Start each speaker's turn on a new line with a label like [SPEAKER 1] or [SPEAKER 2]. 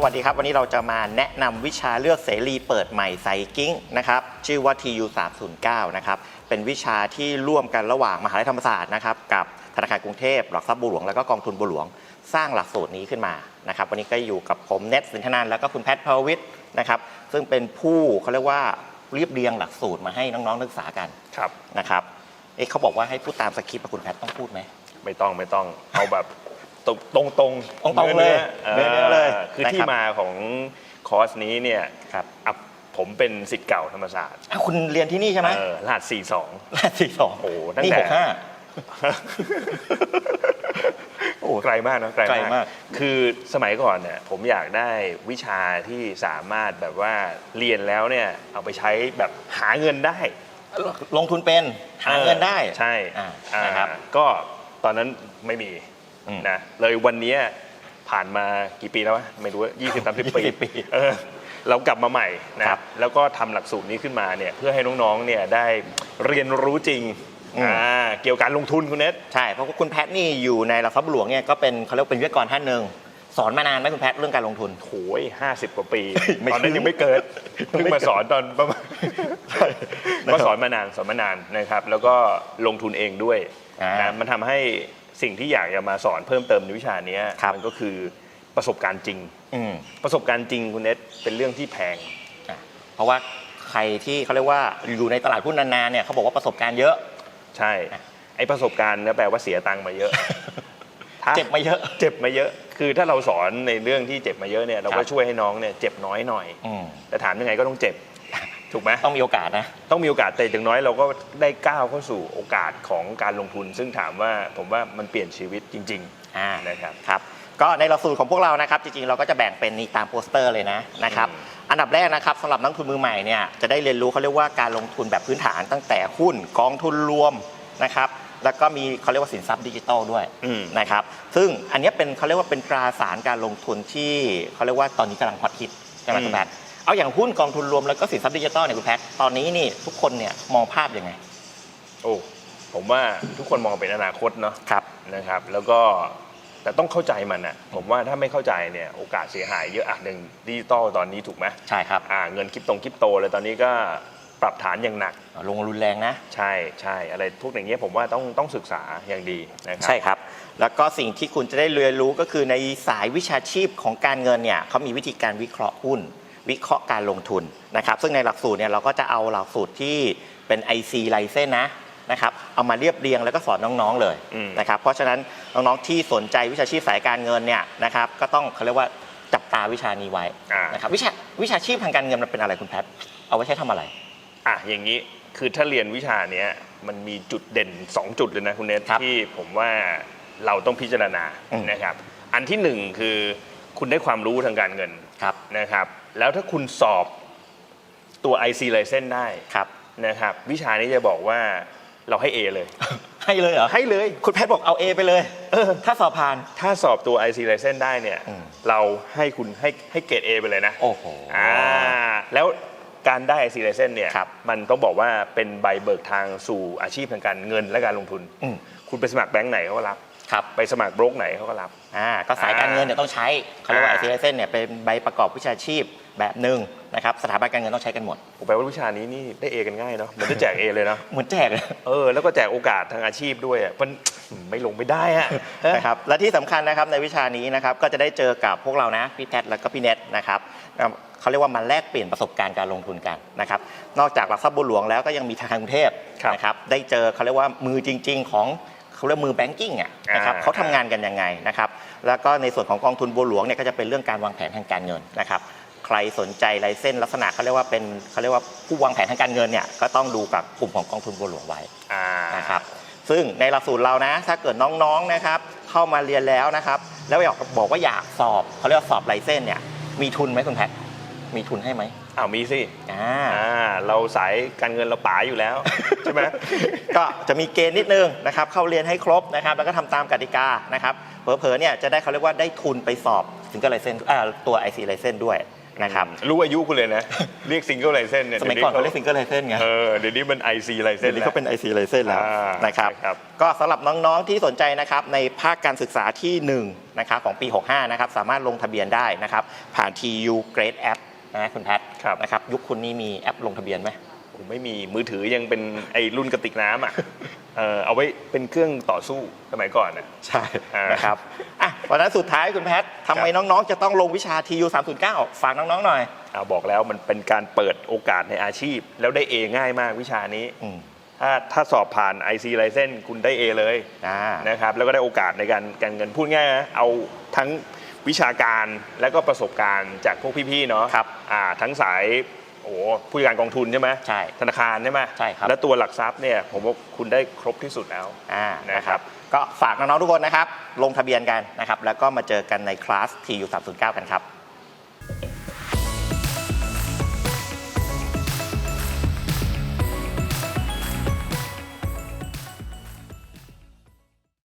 [SPEAKER 1] สวัสดีครับ วันนี้เราจะมาแนะนำวิชาเลือกเสรีเปิดใหม่ไซกิ้งนะครับ ชื่อว่า TU 309นะครับ เป็นวิชาที่ร่วมกันระหว่างมหาลัยธรรมศาสตร์นะครับ กับธนาคารกรุงเทพ หลักทรัพย์บัวหลวง แล้วก็กองทุนบัวหลวง สร้างหลักสูตรนี้ขึ้นมา นะครับ วันนี้ก็อยู่กับผมเน็ตสินธนันท์แล้วก็คุณแพทย์พาวิทย์นะครับ ซึ่งเป็นผู้เขาเรียกว่าเรียบเรียงหลักสูตรมาให้น้องๆนักศึกษากัน
[SPEAKER 2] ครับ
[SPEAKER 1] นะครับ เอ๊ะเขาบอกว่าให้พูดตามสคริปต์อะคุณแพทย์ต้องพูดไหม
[SPEAKER 2] ไม่ต้องไม่ต้องเอาแบบ ตรงตรงตรง
[SPEAKER 1] ตรงๆเลย
[SPEAKER 2] อ
[SPEAKER 1] เนื้อๆเลย
[SPEAKER 2] คือ
[SPEAKER 1] นะครับ
[SPEAKER 2] ที่มาของคอร์สนี้เนี่ย
[SPEAKER 1] ครับ
[SPEAKER 2] อะผมเป็นสิทธิ์เก่าธรรมศาสตร์
[SPEAKER 1] อ้าวคุณเรียนที่นี่ใช่ไหม
[SPEAKER 2] เออรหัสสี่สอง
[SPEAKER 1] ราชสี่สอง
[SPEAKER 2] โอ้โหตั้ง
[SPEAKER 1] นี่
[SPEAKER 2] แต่
[SPEAKER 1] หกห้า
[SPEAKER 2] โอ้ไกลมากนะไกล
[SPEAKER 1] ไกลมาก
[SPEAKER 2] คือสมัยก่อนเนี่ยผมอยากได้วิชาที่สามารถแบบว่าเรียนแล้วเนี่ยเอาไปใช้แบบหาเงินได้
[SPEAKER 1] ลงทุนเป็นหาเงินได้
[SPEAKER 2] ใช่
[SPEAKER 1] อ่า
[SPEAKER 2] อ่า
[SPEAKER 1] นะครับ
[SPEAKER 2] ก็ตอนนั้นไม่มี
[SPEAKER 1] อืม
[SPEAKER 2] นะเลยวันเนี้ยผ่านมากี่ปีแล้ววะไม่รู้ยี่สิบสามสิบปี
[SPEAKER 1] 20ปี
[SPEAKER 2] เออเรากลับมาใหม่นะครับ แล้วก็ทำหลักสูตรนี้ขึ้นมาเนี่ยเพื่อให้น้องๆเนี่ยได้เรียนรู้จริง
[SPEAKER 1] อืม
[SPEAKER 2] อ่าเกี่ยวกับการลงทุนคุณเนท
[SPEAKER 1] ใช่ เพราะว่าคุณแพทย์นี่อยู่ในหลักทรัพย์หลวงเนี่ยก็เป็นเขาเรียกว่าเป็นวิทยากรท่านหนึ่งสอนมานานไหมคุณแพทย์เรื่องการลงทุน
[SPEAKER 2] โอ้ยห้าสิบกว่าปี
[SPEAKER 1] ไม่
[SPEAKER 2] ตอนนั้น
[SPEAKER 1] ถึง
[SPEAKER 2] ยังไม่เกิด เพิ่งมาสอนตอนประมาณ
[SPEAKER 1] นะครับ
[SPEAKER 2] ก็สอนมานานสอนมานานนะครับ แล้วก็ลงทุนเองด้วย
[SPEAKER 1] อ่าน
[SPEAKER 2] นะมันทำให้ สิ่งที่อยากจะมาสอนเพิ่มเติมในวิชาเนี้ย
[SPEAKER 1] ครับ
[SPEAKER 2] มันก็คือประสบการณ์จริง
[SPEAKER 1] อืม
[SPEAKER 2] ประสบการณ์จริงคุณเนทเป็นเรื่องที่แพง
[SPEAKER 1] อะเพราะว่าใครที่เขาเรียกว่าอยู่ในตลาดหุ้นนานๆเนี่ยเขาบอกว่าประสบการณ์เยอะ
[SPEAKER 2] ใช่ไอประสบการณ์เนี่ยแปลว่าเสียตังค์มาเยอะถ้า
[SPEAKER 1] เจ็บมาเยอะ
[SPEAKER 2] เจ็บมาเยอะ คือถ้าเราสอนในเรื่องที่เจ็บมาเยอะเนี่ยเรา
[SPEAKER 1] ค
[SPEAKER 2] ก็
[SPEAKER 1] รับ
[SPEAKER 2] ช่วยให้น้องเนี่ยเจ็บน้อยหน่อย
[SPEAKER 1] อืม
[SPEAKER 2] แต่ถามยังไงก็ต้องเจ็บ ถูกไหม
[SPEAKER 1] ต้องมีโอกาสนะ
[SPEAKER 2] ต้องมีโอกาสแต่อย่างน้อยเราก็ได้ก้าวเข้าสู่โอกาสของการลงทุน ซึ่งถามว่าผมว่ามันเปลี่ยนชีวิตจริง
[SPEAKER 1] อ่า
[SPEAKER 2] ๆ นะครับ
[SPEAKER 1] ครับ ก็ในหลักสูตรของพวกเรานะครับ จริงๆ เราก็จะแบ่งเป็นนี่ตามโปสเตอร์เลยนะนะครับ
[SPEAKER 2] อืม
[SPEAKER 1] อันดับแรกนะครับสำหรับนักลงทุนมือใหม่เนี่ยจะได้เรียนรู้เขาเรียกว่าการลงทุนแบบพื้นฐานตั้งแต่หุ้นกองทุนรวมนะครับ แล้วก็มีเขาเรียกว่าสินทรัพย์ดิจิทัลด้วย
[SPEAKER 2] อืม
[SPEAKER 1] นะครับ ซึ่งอันเนี้ยเป็นเขาเรียกว่าเป็นตราสารการลงทุนที่เขาเรียกว่าตอนนี้กำลังฮอตฮิตใช่ไหม
[SPEAKER 2] อืม
[SPEAKER 1] คุณแพทย์ เอาอย่างหุ้นกองทุนรวมแล้วก็สินทรัพย์ดิจิทัลเนี่ยคุณแพทย์ตอนนี้นี่ทุกคนเนี่ยมองภาพยังไง
[SPEAKER 2] โอ้ผมว่าทุกคนมองเป็นอนาคตเนาะ
[SPEAKER 1] ครับ
[SPEAKER 2] นะครับ แล้วก็แต่ต้องเข้าใจมันอะผมว่าถ้าไม่เข้าใจเนี่ยโอกาสเสียหายเยอะอะหนึ่งดิจิตอลตอนนี้ถูกไหม
[SPEAKER 1] ใช่ครับ
[SPEAKER 2] อ่าเงินคริปตงคริปโตเลยตอนนี้ก็ปรับฐานอย่างหนัก
[SPEAKER 1] ลงรุนแรงนะ
[SPEAKER 2] ใช่ใช่อะไรพวกอย่างเงี้ยผมว่าต้องต้องศึกษาอย่างดีนะครั
[SPEAKER 1] ใช่ครับ แล้วก็สิ่งที่คุณจะได้เรียนรู้ก็คือในสายวิชาชีพของการเงินเนี่ยเขามีวิธีการวิเคราะห์หุ้น วิเคราะห์การลงทุนนะครับ ซึ่งในหลักสูตรเนี่ยเราก็จะเอาหลักสูตรที่เป็น IC ไลเซนนะนะครับเอามาเรียบเรียงแล้วก็สอนน้องๆเลย
[SPEAKER 2] อืม
[SPEAKER 1] นะครับเพราะฉะนั้นน้องๆที่สนใจวิชาชีพสายการเงินเนี่ยนะครับก็ต้องเขาเรียกว่าจับตาวิชานี้ไว้
[SPEAKER 2] อ่า
[SPEAKER 1] นะครับวิชาวิชาชีพทางการเงินมันเป็นอะไรคุณแพทย์เอาไว้ใช้ทำอะไร
[SPEAKER 2] อะอย่างนี้คือถ้าเรียนวิชาเนี้ยมันมีจุดเด่น 2 จุดเลยนะคุณเนท
[SPEAKER 1] ครับ
[SPEAKER 2] ที่ผมว่าเราต้องพิจารณา
[SPEAKER 1] อืม
[SPEAKER 2] นะครับ อันที่หนึ่งคือคุณได้ความรู้ทางการเงิน
[SPEAKER 1] ครับ
[SPEAKER 2] นะครับ แล้วถ้าคุณสอบตัว IC license ได้
[SPEAKER 1] ครับ
[SPEAKER 2] นะครับ วิชานี้จะบอกว่าเราให้ A เลย
[SPEAKER 1] ให้เลยเหรอ
[SPEAKER 2] ให้เลย
[SPEAKER 1] คุณแพทย์บอกเอา A ไปเลยเออถ้าสอบผ่าน
[SPEAKER 2] ถ้าสอบตัว IC license ได้เนี่ย
[SPEAKER 1] อืม
[SPEAKER 2] เราให้คุณให้ให้เกรด A ไปเลยนะ
[SPEAKER 1] โอ้โห
[SPEAKER 2] อ่าแล้วการได้ IC license เนี่ย
[SPEAKER 1] ครับ
[SPEAKER 2] มันต้องบอกว่าเป็นใบเบิกทางสู่อาชีพทางการเงินและการลงทุน
[SPEAKER 1] อืม
[SPEAKER 2] คุณไปสมัครแบงก์ไหนเขาก็รับ
[SPEAKER 1] ครับ
[SPEAKER 2] ไปสมัครโบรกไหนเขาก็รับ
[SPEAKER 1] อ่าก็สายการเงินเนี่ยต้องใช้เขาเรียกว่า
[SPEAKER 2] อ่า
[SPEAKER 1] i อ l i c e n เนี่ยเป็นใบประกอบวิชาชีพ แบบหนึ่งนะครับสถาบันการเงินต้องใช้กันหมด
[SPEAKER 2] ผมแปลว่าวิชานี้นี่ได้เอกันง่ายเนาะมันได้แจกเอเลยเนาะ
[SPEAKER 1] เหมือนแจกเลย
[SPEAKER 2] เออแล้วก็แจกโอกาสทางอาชีพด้วยอะมันไม่ลงไม่ได้อะ
[SPEAKER 1] นะครับและที่สำคัญนะครับในวิชานี้นะครับก็จะได้เจอกับพวกเรานะพี่แทดแล้วก็พี่เน็ตนะครับเอ่อเขาเรียกว่ามาแลกเปลี่ยนประสบการณ์การลงทุนกันนะครับนอกจากหลักทรัพย์บัวหลวงแล้วก็ยังมีธนาคารกรุงเทพ
[SPEAKER 2] ครับ
[SPEAKER 1] นะครับได้เจอเขาเรียกว่ามือจริง ๆ ของเขาเรียกมือแบงกิ้งอะนะครับ
[SPEAKER 2] อ่า
[SPEAKER 1] เขาทำงานกันยังไงนะครับแล้วก็ในส่วนของกองทุนบัวหลวงเนี่ยก็จะเป็นเรื่องการวางแผนทางการเงินนะครับ ใครสนใจลายเส้นลักษณะเขาเรียกว่าเป็นเขาเรียกว่าผู้วางแผนทางการเงินเนี่ยก็ต้องดูกับกลุ่มของกองทุนบัวหลวงไว้
[SPEAKER 2] อ่า
[SPEAKER 1] นะครับซึ่งในหลักสูตรเรานะ ถ้าเกิดน้องๆนะครับเข้ามาเรียนแล้วนะครับ แล้วอยากบอกว่าอยากสอบเขาเรียกว่าสอบไลเซนส์เนี่ยมีทุนไหมคุณแพทมีทุนให้ไหม
[SPEAKER 2] อ้าวมีสิ
[SPEAKER 1] อ่า
[SPEAKER 2] อ่าเราสายการเงินเราป๋าอยู่แล้วใช่ไหม
[SPEAKER 1] ก็จะมีเกณฑ์นิดนึงนะครับเข้าเรียนให้ครบนะครับ แล้วก็ทำตามกติกานะครับเผลอๆเนี่ยจะได้เขาเรียกว่าได้ทุนไปสอบถึงกับไลเซนตัว IC ไลเซนด้วย นะครับ
[SPEAKER 2] รู้อายุคุณเลยนะ เรียกซิงเกิลไลเซนเนี่ย
[SPEAKER 1] สมัยก่อนเขาเรียกซิงเกิลไลเซนไง
[SPEAKER 2] เออเดี๋ยวนี้มัน IC ไลเซ
[SPEAKER 1] เดี๋ย
[SPEAKER 2] น
[SPEAKER 1] วนี้เขาเป็น IC license แล้ว
[SPEAKER 2] อ่าน
[SPEAKER 1] นะครับ
[SPEAKER 2] ครับ
[SPEAKER 1] ก็สำหรับน้องๆที่สนใจนะครับในภาคการศึกษาที่1นะครับของปี 65นะครับสามารถลงทะเบียนได้นะครับผ่าน TU Grade App นะคุณแพท
[SPEAKER 2] ครับ
[SPEAKER 1] นะครับยุคคุณนี่มีแอปลงทะเบียนไหม
[SPEAKER 2] ผมไม่มีมือถือยังเป็นไอ้รุ่นกระติกน้ำอะเออเอาไว้เป็นเครื่องต่อสู้สมัยก่อนอะ
[SPEAKER 1] ใช่
[SPEAKER 2] อ่าน
[SPEAKER 1] นะครับอะวันนั้นสุดท้ายคุณแพท ทำไม
[SPEAKER 2] ครับ
[SPEAKER 1] น้องๆ จะต้องลงวิชา TU 309ฝากน้องๆหน่อย
[SPEAKER 2] เอาบอกแล้วมันเป็นการเปิดโอกาสในอาชีพ แล้วได้ A ง่ายมากวิชานี้
[SPEAKER 1] อืม
[SPEAKER 2] ถ้าถ้าสอบผ่าน IC ไลเซนคุณได้ A เลย
[SPEAKER 1] อ่า
[SPEAKER 2] นะครับแล้วก็ได้โอกาสในการการเงินพูดง่ายนะเอาทั้งวิชาการและก็ประสบการณ์จากพวกพี่ๆเนาะ
[SPEAKER 1] ครับ
[SPEAKER 2] อ่าทั้งสายโอ้โหผู้จัดการกองทุนใช่ไหม
[SPEAKER 1] ใช่
[SPEAKER 2] ธนาคารใช่ไหม
[SPEAKER 1] ใช่ครับ
[SPEAKER 2] และตัวหลักทรัพย์เนี่ยผมว่าคุณได้ครบที่สุดแล้ว
[SPEAKER 1] อ่า
[SPEAKER 2] นะ
[SPEAKER 1] นะ
[SPEAKER 2] ค
[SPEAKER 1] ค
[SPEAKER 2] รั
[SPEAKER 1] รับบก็ฝากน้องๆทุกคนนะครับ ลงทะเบียนกันนะครับ แล้วก็มาเจอกันในคลาส TU 309 กันครับ